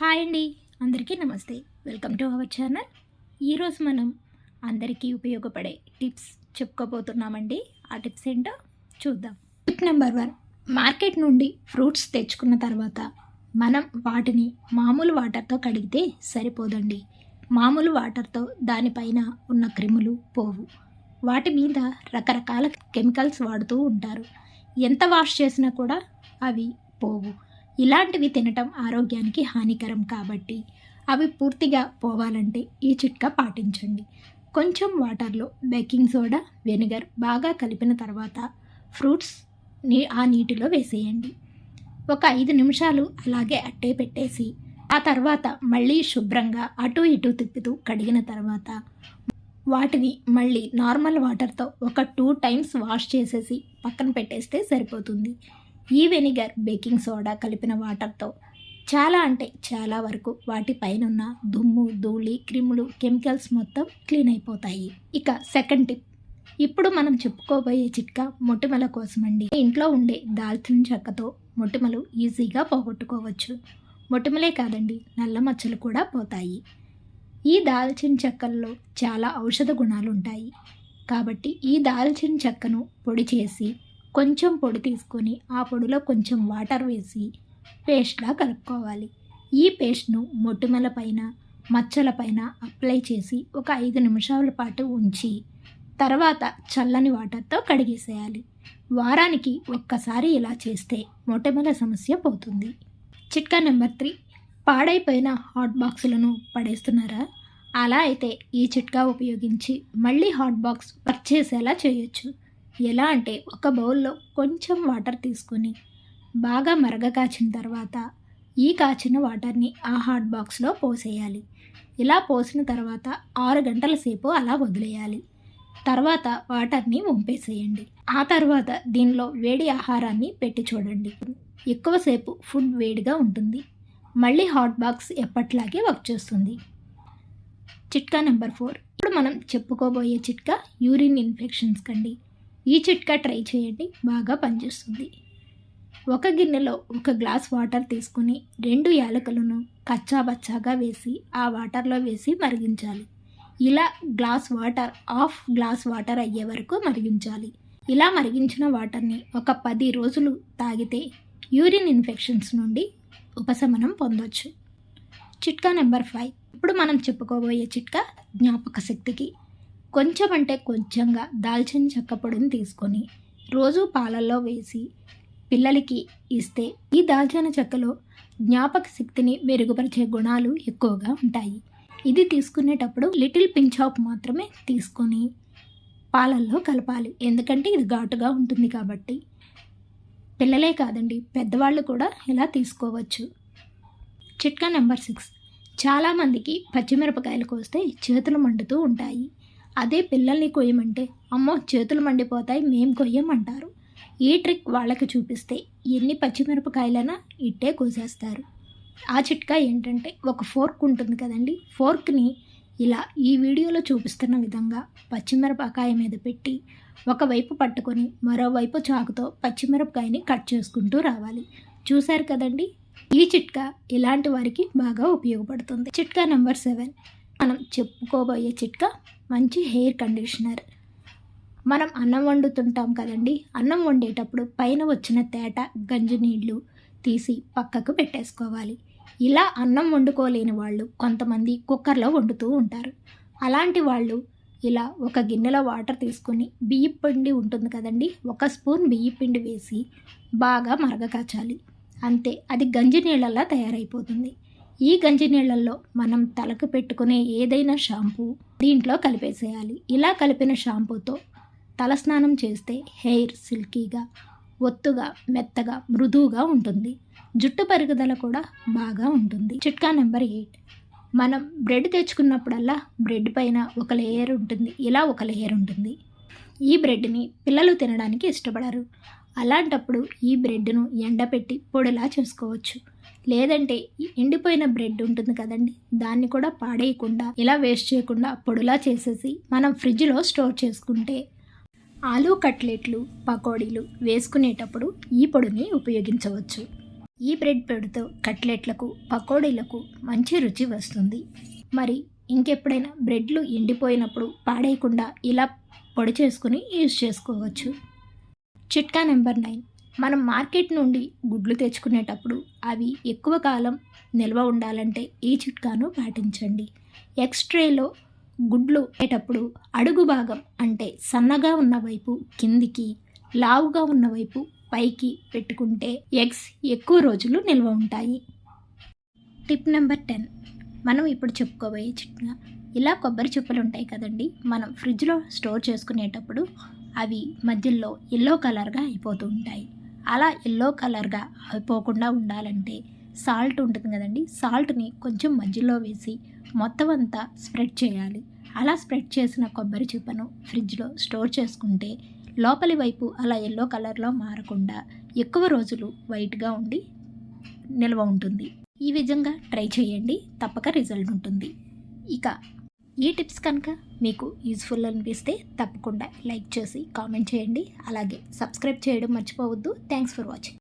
Hi అండి. అందరికీ నమస్తే. Welcome to our channel. ఈరోజు మనం అందరికీ ఉపయోగపడే టిప్స్ చెప్పుకోబోతున్నామండి. ఆ టిప్స్ ఏంటో చూద్దాం. Tip number one. మార్కెట్ నుండి ఫ్రూట్స్ తెచ్చుకున్న తర్వాత మనం వాటిని మామూలు వాటర్తో కడిగితే సరిపోదండి. మామూలు వాటర్తో దానిపైన ఉన్న క్రిములు పోవు. వాటి మీద రకరకాల కెమికల్స్ వాడుతూ ఉంటారు. ఎంత వాష్ చేసినా కూడా అవి పోవు. ఇలాంటివి తినటం ఆరోగ్యానికి హానికరం కాబట్టి అవి పూర్తిగా పోవాలంటే ఈ చిట్కా పాటించండి. కొంచెం వాటర్లో బేకింగ్ సోడా వెనిగర్ బాగా కలిపిన తర్వాత ఫ్రూట్స్ నీ ఆ నీటిలో వేసేయండి. ఒక ఐదు నిమిషాలు అలాగే అట్టే పెట్టేసి ఆ తర్వాత మళ్ళీ శుభ్రంగా అటు ఇటు తిప్పుతూ కడిగిన తర్వాత వాటిని మళ్ళీ నార్మల్ వాటర్తో ఒక టూ టైమ్స్ వాష్ చేసేసి పక్కన పెట్టేస్తే సరిపోతుంది. ఈ వెనిగర్ బేకింగ్ సోడా కలిపిన వాటర్తో చాలా అంటే చాలా వరకు వాటి పైనున్న దుమ్ము ధూళి క్రిములు కెమికల్స్ మొత్తం క్లీన్ అయిపోతాయి. ఇక సెకండ్ టిప్. ఇప్పుడు మనం చెప్పుకోబోయే చిట్కా మొటిమల కోసమండి. ఇంట్లో ఉండే దాల్చిన చెక్కతో మొటిమలు ఈజీగా పోగొట్టుకోవచ్చు. మొటిమలే కాదండి నల్ల మచ్చలు కూడా పోతాయి. ఈ దాల్చిన చెక్కల్లో చాలా ఔషధ గుణాలు ఉంటాయి కాబట్టి ఈ దాల్చిన చెక్కను పొడి చేసి కొంచెం పొడి తీసుకొని ఆ పొడిలో కొంచెం వాటర్ వేసి పేస్ట్లా కలుపుకోవాలి. ఈ పేస్ట్ను మొటిమల పైన మచ్చల పైన అప్లై చేసి ఒక ఐదు నిమిషాల పాటు ఉంచి తర్వాత చల్లని వాటర్తో కడిగేసేయాలి. వారానికి ఒక్కసారి ఇలా చేస్తే మొటిమల సమస్య పోతుంది. చిట్కా నెంబర్ త్రీ. పాడైపోయిన హాట్ బాక్సులను పడేస్తున్నారా? అలా అయితే ఈ చిట్కా ఉపయోగించి మళ్ళీ హాట్ బాక్స్ పర్చేసేలా చేయొచ్చు. ఎలా అంటే ఒక బౌల్లో కొంచెం వాటర్ తీసుకొని బాగా మరగ కాచిన తర్వాత ఈ కాచిన వాటర్ని ఆ హాట్ బాక్స్లో పోసేయాలి. ఇలా పోసిన తర్వాత ఆరు గంటల సేపు అలా వదిలేయాలి. తర్వాత వాటర్ని వంపేసేయండి. ఆ తర్వాత దీనిలో వేడి ఆహారాన్ని పెట్టి చూడండి. ఎక్కువసేపు ఫుడ్ వేడిగా ఉంటుంది. మళ్ళీ హాట్ బాక్స్ ఎప్పట్లాగే వర్క్ చేస్తుంది. చిట్కా నెంబర్ ఫోర్. ఇప్పుడు మనం చెప్పుకోబోయే చిట్కా యూరిన్ ఇన్ఫెక్షన్స్ కండి. ఈ చిట్కా ట్రై చేయండి బాగా పనిచేస్తుంది. ఒక గిన్నెలో ఒక గ్లాస్ వాటర్ తీసుకుని రెండు యాలకులను కచ్చాబచ్చాగా వేసి ఆ వాటర్లో వేసి మరిగించాలి. ఇలా glass water half glass water అయ్యే వరకు మరిగించాలి. ఇలా మరిగించిన వాటర్ని ఒక పది రోజులు తాగితే యూరిన్ ఇన్ఫెక్షన్స్ నుండి ఉపశమనం పొందొచ్చు. చిట్కా నెంబర్ ఫైవ్. ఇప్పుడు మనం చెప్పుకోబోయే చిట్కా జ్ఞాపక శక్తికి కొంచెం అంటే కొంచెంగా దాల్చిన చెక్క పొడిని తీసుకొని రోజు పాలల్లో వేసి పిల్లలకి ఇస్తే ఈ దాల్చిన చెక్కలో జ్ఞాపక శక్తిని మెరుగుపరిచే గుణాలు ఎక్కువగా ఉంటాయి. ఇది తీసుకునేటప్పుడు లిటిల్ పించ్ ఆఫ్ మాత్రమే తీసుకొని పాలల్లో కలపాలి. ఎందుకంటే ఇది ఘాటుగా ఉంటుంది కాబట్టి. పిల్లలే కాదండి పెద్దవాళ్ళు కూడా ఇలా తీసుకోవచ్చు. చిట్కా నెంబర్ సిక్స్. చాలామందికి పచ్చిమిరపకాయలు కోస్తే చేతులు మండుతూ ఉంటాయి. అదే పిల్లల్ని కొయ్యమంటే అమ్మో చేతులు మండిపోతాయి మేం కొయ్యమంటారు. ఈ ట్రిక్ వాళ్ళకి చూపిస్తే ఎన్ని పచ్చిమిరపకాయలైనా ఇట్టే కోసేస్తారు. ఆ చిట్కా ఏంటంటే ఒక ఫోర్క్ ఉంటుంది కదండి ఫోర్క్ని ఇలా ఈ వీడియోలో చూపిస్తున్న విధంగా పచ్చిమిరపకాయ మీద పెట్టి ఒకవైపు పట్టుకొని మరోవైపు చాకుతో పచ్చిమిరపకాయని కట్ చేసుకుంటూ రావాలి. చూశారు కదండి? ఈ చిట్కా ఇలాంటి వారికి బాగా ఉపయోగపడుతుంది. చిట్కా నెంబర్ సెవెన్. మనం చెప్పుకోబోయే చిట్కా మంచి హెయిర్ కండిషనర్. మనం అన్నం వండుతుంటాం కదండి. అన్నం వండేటప్పుడు పైన వచ్చిన తేట గంజి నీళ్ళు తీసి పక్కకు పెట్టేసుకోవాలి. ఇలా అన్నం వండుకోలేని వాళ్ళు కొంతమంది కుక్కర్లో వండుతూ ఉంటారు. అలాంటి వాళ్ళు ఇలా ఒక గిన్నెలో వాటర్ తీసుకొని బియ్య పిండి ఉంటుంది కదండి. ఒక స్పూన్ బియ్య పిండి వేసి బాగా మరగకాచాలి అంతే అది గంజి నీళ్ళలా తయారైపోతుంది. ఈ గంజి నీళ్ళల్లో మనం తలకు పెట్టుకునే ఏదైనా షాంపూ దీంట్లో కలిపేసేయాలి. ఇలా కలిపిన షాంపూతో తలస్నానం చేస్తే హెయిర్ సిల్కీగా ఒత్తుగా మెత్తగా మృదువుగా ఉంటుంది. జుట్టు పెరుగుదల కూడా బాగా ఉంటుంది. చిట్కా నెంబర్ ఎయిట్. మనం బ్రెడ్ తెచ్చుకున్నప్పుడల్లా బ్రెడ్ పైన ఒక లేయర్ ఉంటుంది. ఇలా ఒక లేయర్ ఉంటుంది. ఈ బ్రెడ్ని పిల్లలు తినడానికి ఇష్టపడరు. అలాంటప్పుడు ఈ బ్రెడ్ను ఎండపెట్టి పొడిలా చేసుకోవచ్చు. లేదంటే ఈ ఎండిపోయిన బ్రెడ్ ఉంటుంది కదండి దాన్ని కూడా పాడేయకుండా ఇలా వేస్ట్ చేయకుండా పొడిలా చేసేసి మనం ఫ్రిడ్జ్లో స్టోర్ చేసుకుంటే ఆలూ కట్లెట్లు పకోడీలు వేసుకునేటప్పుడు ఈ పొడిని ఉపయోగించవచ్చు. ఈ బ్రెడ్ పొడితో కట్లెట్లకు పకోడీలకు మంచి రుచి వస్తుంది. మరి ఇంకెప్పుడైనా బ్రెడ్లు ఎండిపోయినప్పుడు పాడేయకుండా ఇలా పొడి చేసుకుని యూజ్ చేసుకోవచ్చు. చిట్కా నెంబర్ నైన్. మనం మార్కెట్ నుండి గుడ్లు తెచ్చుకునేటప్పుడు అవి ఎక్కువ కాలం నిల్వ ఉండాలంటే ఈ చిట్కాను పాటించండి? ఎక్స్ట్రేలో గుడ్లు అయ్యేటప్పుడు అడుగు భాగం అంటే సన్నగా ఉన్న వైపు కిందికి లావుగా ఉన్న వైపు పైకి పెట్టుకుంటే ఎగ్స్ ఎక్కువ రోజులు నిల్వ ఉంటాయి. టిప్ నెంబర్ టెన్ మనం ఇప్పుడు చెప్పుకోబోయే చిట్కా. ఇలా కొబ్బరి చెప్పులు ఉంటాయి కదండి. మనం ఫ్రిడ్జ్లో స్టోర్ చేసుకునేటప్పుడు అవి మధ్యలో ఎల్లో కలర్గా అయిపోతూ ఉంటాయి. అలా ఎల్లో కలర్గా అయిపోకుండా ఉండాలంటే సాల్ట్ ఉంటుంది కదండి. సాల్ట్ని కొంచెం మధ్యలో వేసి మొత్తం అంతా స్ప్రెడ్ చేయాలి. అలా స్ప్రెడ్ చేసిన కొబ్బరి చిప్పను ఫ్రిడ్జ్లో స్టోర్ చేసుకుంటే లోపలి వైపు అలా ఎల్లో కలర్లో మారకుండా ఎక్కువ రోజులు వైట్గా ఉండి నిల్వ ఉంటుంది. ఈ విధంగా ట్రై చేయండి. తప్పక రిజల్ట్ ఉంటుంది. ఇక ఈ టిప్స్ కనుక మీకు యూస్ఫుల్ అనిపిస్తే తప్పకుండా లైక్ చేసి కామెంట్ చేయండి. అలాగే సబ్స్క్రైబ్ చేయడం మర్చిపోవద్దు. Thanks for watching.